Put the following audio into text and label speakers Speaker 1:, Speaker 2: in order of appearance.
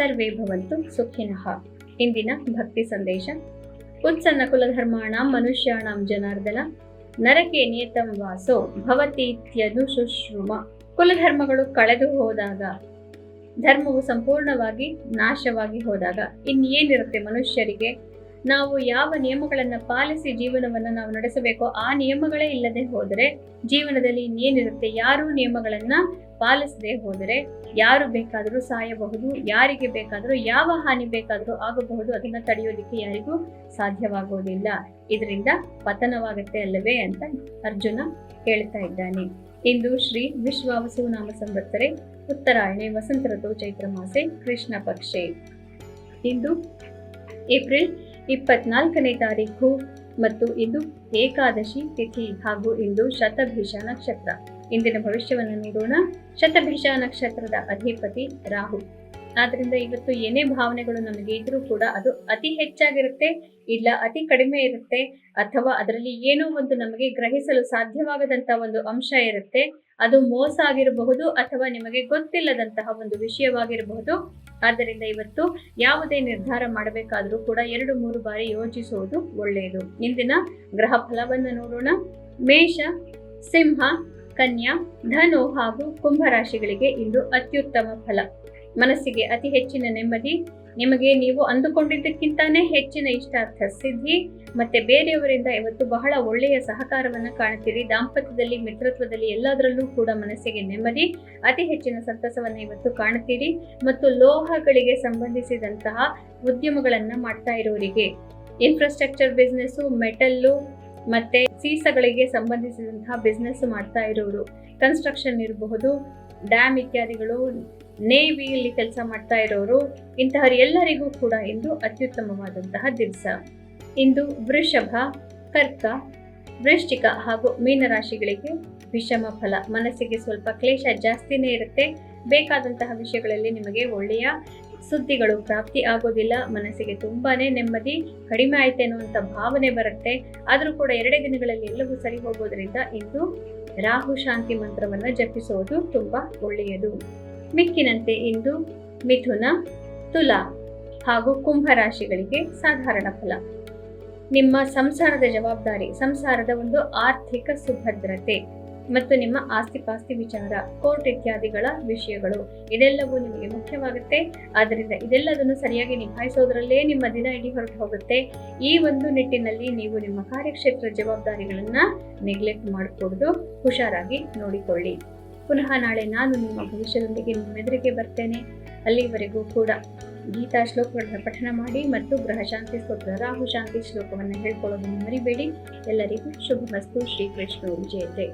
Speaker 1: ಸರ್ವೇ ಭವಂತು ಸುಖಿನಃ. ಇಂದಿನ ಭಕ್ತಿ ಸಂದೇಶ. ಉತ್ಸನ್ನ ಕುಲಧರ್ಮಾಣಂ ಮನುಷ್ಯಾಣಂ ಜನಾರ್ದನ. ನರಕೆ ನಿಯತಂ ವಾಸೋ ಭವತೀತ್ಯನು ಶುಶ್ರುಮ ಕುಲಧರ್ಮಗಳು ಕಳೆದು ಹೋದಾಗ, ಧರ್ಮವು ಸಂಪೂರ್ಣವಾಗಿ ನಾಶವಾಗಿ ಹೋದಾಗ, ಇನ್ನೇನಿರುತ್ತೆ ಮನುಷ್ಯರಿಗೆ? ನಾವು ಯಾವ ನಿಯಮಗಳನ್ನು ಪಾಲಿಸಿ ಜೀವನವನ್ನು ನಾವು ನಡೆಸಬೇಕೋ ಆ ನಿಯಮಗಳೇ ಇಲ್ಲದೆ ಹೋದರೆ, ಜೀವನದಲ್ಲಿ ಇನ್ನೇನಿರುತ್ತೆ? ಯಾರು ನಿಯಮಗಳನ್ನ ಪಾಲಿಸದೆ ಹೋದರೆ ಯಾರು ಬೇಕಾದರೂ ಸಾಯಬಹುದು, ಯಾರಿಗೆ ಬೇಕಾದರೂ ಯಾವ ಹಾನಿ ಬೇಕಾದರೂ ಆಗಬಹುದು, ಅದನ್ನ ತಡೆಯೋದಿಕ್ಕೆ ಯಾರಿಗೂ ಸಾಧ್ಯವಾಗುವುದಿಲ್ಲ ಇದರಿಂದ ಪತನವಾಗುತ್ತೆ ಅಲ್ಲವೇ ಅಂತ ಅರ್ಜುನ ಹೇಳ್ತಾ ಇದ್ದಾನೆ. ಇಂದು ಶ್ರೀ ವಿಶ್ವಾವಸು ನಾಮ ಸಂವತ್ಸರೆ, ಉತ್ತರಾಯಣೆ, ವಸಂತ ಋತು, ಚೈತ್ರ ಮಾಸೆ, ಕೃಷ್ಣ ಪಕ್ಷೆ. ಇಂದು ಏಪ್ರಿಲ್ ಇಪ್ಪತ್ನಾಲ್ಕನೇ ತಾರೀಕು ಮತ್ತು ಇಂದು ಏಕಾದಶಿ ತಿಥಿ ಹಾಗೂ ಇಂದು ಶತಭಿಷ ನಕ್ಷತ್ರ. ಇಂದಿನ ಭವಿಷ್ಯವನ್ನು ನೋಡೋಣ. ಶತಭಿಷ ನಕ್ಷತ್ರದ ಅಧಿಪತಿ ರಾಹು. ಆದ್ರಿಂದ ಇವತ್ತು ಏನೇ ಭಾವನೆಗಳು ನಮಗೆ ಇದ್ರೂ ಕೂಡ ಅದು ಅತಿ ಹೆಚ್ಚಾಗಿರುತ್ತೆ, ಇಲ್ಲ ಅತಿ ಕಡಿಮೆ ಇರುತ್ತೆ, ಅಥವಾ ಅದರಲ್ಲಿ ಏನೋ ಒಂದು ನಮಗೆ ಗ್ರಹಿಸಲು ಸಾಧ್ಯವಾಗದಂತಹ ಒಂದು ಅಂಶ ಇರುತ್ತೆ, ಅದು ಮೋಸ ಆಗಿರಬಹುದು ಅಥವಾ ನಿಮಗೆ ಗೊತ್ತಿಲ್ಲದಂತಹ ಒಂದು ವಿಷಯವಾಗಿರಬಹುದು. ಆದ್ದರಿಂದ ಇವತ್ತು ಯಾವುದೇ ನಿರ್ಧಾರ ಮಾಡಬೇಕಾದರೂ ಕೂಡ ಎರಡು, ಮೂರು ಬಾರಿ ಯೋಚಿಸುವುದು ಒಳ್ಳೆಯದು. ಇಂದಿನ ಗ್ರಹ ಫಲವನ್ನು ನೋಡೋಣ. ಮೇಷ, ಸಿಂಹ, ಕನ್ಯಾ, ಧನು ಹಾಗೂ ಕುಂಭ ರಾಶಿಗಳಿಗೆ ಇಂದು ಅತ್ಯುತ್ತಮ ಫಲ. ಮನಸ್ಸಿಗೆ ಅತಿ ಹೆಚ್ಚಿನ ನೆಮ್ಮದಿ, ನಿಮಗೆ ನೀವು ಅಂದುಕೊಂಡಿದ್ದಕ್ಕಿಂತಾನೇ ಹೆಚ್ಚಿನ ಇಷ್ಟಾರ್ಥ ಸಿದ್ಧಿ, ಮತ್ತೆ ಬೇರೆಯವರಿಂದ ಇವತ್ತು ಬಹಳ ಒಳ್ಳೆಯ ಸಹಕಾರವನ್ನು ಕಾಣುತ್ತೀರಿ. ದಾಂಪತ್ಯದಲ್ಲಿ, ಮಿತ್ರತ್ವದಲ್ಲಿ ಎಲ್ಲದರಲ್ಲೂ ಕೂಡ ಮನಸ್ಸಿಗೆ ನೆಮ್ಮದಿ, ಅತಿ ಹೆಚ್ಚಿನ ಸಂತಸವನ್ನು ಇವತ್ತು ಕಾಣುತ್ತೀರಿ. ಮತ್ತು ಲೋಹಗಳಿಗೆ ಸಂಬಂಧಿಸಿದಂತಹ ಉದ್ಯಮಗಳನ್ನ ಮಾಡ್ತಾ ಇರೋರಿಗೆ ಇನ್ಫ್ರಾಸ್ಟ್ರಕ್ಚರ್ ಬಿಸ್ನೆಸ್ಸು ಮೆಟಲ್ಲು ಮತ್ತೆ ಸೀಸಗಳಿಗೆ ಸಂಬಂಧಿಸಿದಂತಹ ಬಿಸ್ನೆಸ್ ಮಾಡ್ತಾ ಇರೋರು ಕನ್ಸ್ಟ್ರಕ್ಷನ್ ಇರಬಹುದು ಡ್ಯಾಮ್ ಇತ್ಯಾದಿಗಳು ನೇವಿಯಲ್ಲಿ ಕೆಲಸ ಮಾಡ್ತಾ ಇರೋರು ಇಂತಹ ಎಲ್ಲರಿಗೂ ಕೂಡ ಇಂದು ಅತ್ಯುತ್ತಮವಾದಂತಹ ದಿವಸ. ಇಂದು ವೃಷಭ, ಕರ್ಕ, ವೃಶ್ಚಿಕ ಹಾಗೂ ಮೀನರಾಶಿಗಳಿಗೆ ವಿಷಮ ಫಲ. ಮನಸ್ಸಿಗೆ ಸ್ವಲ್ಪ ಕ್ಲೇಶ ಜಾಸ್ತಿನೇ ಇರುತ್ತೆ. ಬೇಕಾದಂತಹ ವಿಷಯಗಳಲ್ಲಿ ನಿಮಗೆ ಒಳ್ಳೆಯ ಸುದ್ದಿಗಳು ಪ್ರಾಪ್ತಿ ಆಗೋದಿಲ್ಲ. ಮನಸ್ಸಿಗೆ ತುಂಬಾನೇ ನೆಮ್ಮದಿ, ಕಡಿಮೆ ಆಯ್ತು ಅನ್ನುವಂಥ ಭಾವನೆ ಬರುತ್ತೆ. ಆದರೂ ಕೂಡ ಎರಡೇ ದಿನಗಳಲ್ಲಿ ಎಲ್ಲವೂ ಸರಿ ಹೋಗೋದ್ರಿಂದ ಇಂದು ರಾಹು ಶಾಂತಿ ಮಂತ್ರವನ್ನು ಜಪಿಸುವುದು ತುಂಬಾ ಒಳ್ಳೆಯದು. ಮಿಕ್ಕಿನಂತೆ ಇಂದು ಮಿಥುನ, ತುಲಾ ಹಾಗೂ ಕುಂಭ ರಾಶಿಗಳಿಗೆ ಸಾಧಾರಣ ಫಲ. ನಿಮ್ಮ ಸಂಸಾರದ ಜವಾಬ್ದಾರಿ, ಸಂಸಾರದ ಒಂದು ಆರ್ಥಿಕ ಸುಭದ್ರತೆ ಮತ್ತು ನಿಮ್ಮ ಆಸ್ತಿಪಾಸ್ತಿ ವಿಚಾರ, ಕೋರ್ಟ್ ಇತ್ಯಾದಿಗಳ ವಿಷಯಗಳು, ಇದೆಲ್ಲವೂ ನಿಮಗೆ ಮುಖ್ಯವಾಗುತ್ತೆ. ಆದ್ದರಿಂದ ಇದೆಲ್ಲದನ್ನು ಸರಿಯಾಗಿ ನಿಭಾಯಿಸೋದ್ರಲ್ಲೇ ನಿಮ್ಮ ದಿನ ಇಡೀ ಹೊರಟು ಹೋಗುತ್ತೆ. ಈ ಒಂದು ನಿಟ್ಟಿನಲ್ಲಿ ನೀವು ನಿಮ್ಮ ಕಾರ್ಯಕ್ಷೇತ್ರ ಜವಾಬ್ದಾರಿಗಳನ್ನು ನೆಗ್ಲೆಕ್ಟ್ ಮಾಡಕೂಡದು, ಹುಷಾರಾಗಿ ನೋಡಿಕೊಳ್ಳಿ. ಪುನಃ ನಾಳೆ ನಾನು ನಿಮ್ಮ ಭವಿಷ್ಯದೊಂದಿಗೆ ನಿಮ್ಮೆದುರಿಗೆ ಬರ್ತೇನೆ. ಅಲ್ಲಿವರೆಗೂ ಕೂಡ ಗೀತಾ ಶ್ಲೋಕಗಳನ್ನು ಪಠಣ ಮಾಡಿ ಮತ್ತು ಗ್ರಹ ಶಾಂತಿ ಸ್ತೋತ್ರ ರಾಹು ಶಾಂತಿ ಶ್ಲೋಕವನ್ನು ಹೇಳ್ಕೊಳ್ಳೋದನ್ನು ಮರಿಬೇಡಿ. ಎಲ್ಲರಿಗೂ ಶುಭ ಮಸ್ತು. ಶ್ರೀಕೃಷ್ಣ. ಜಯತೆ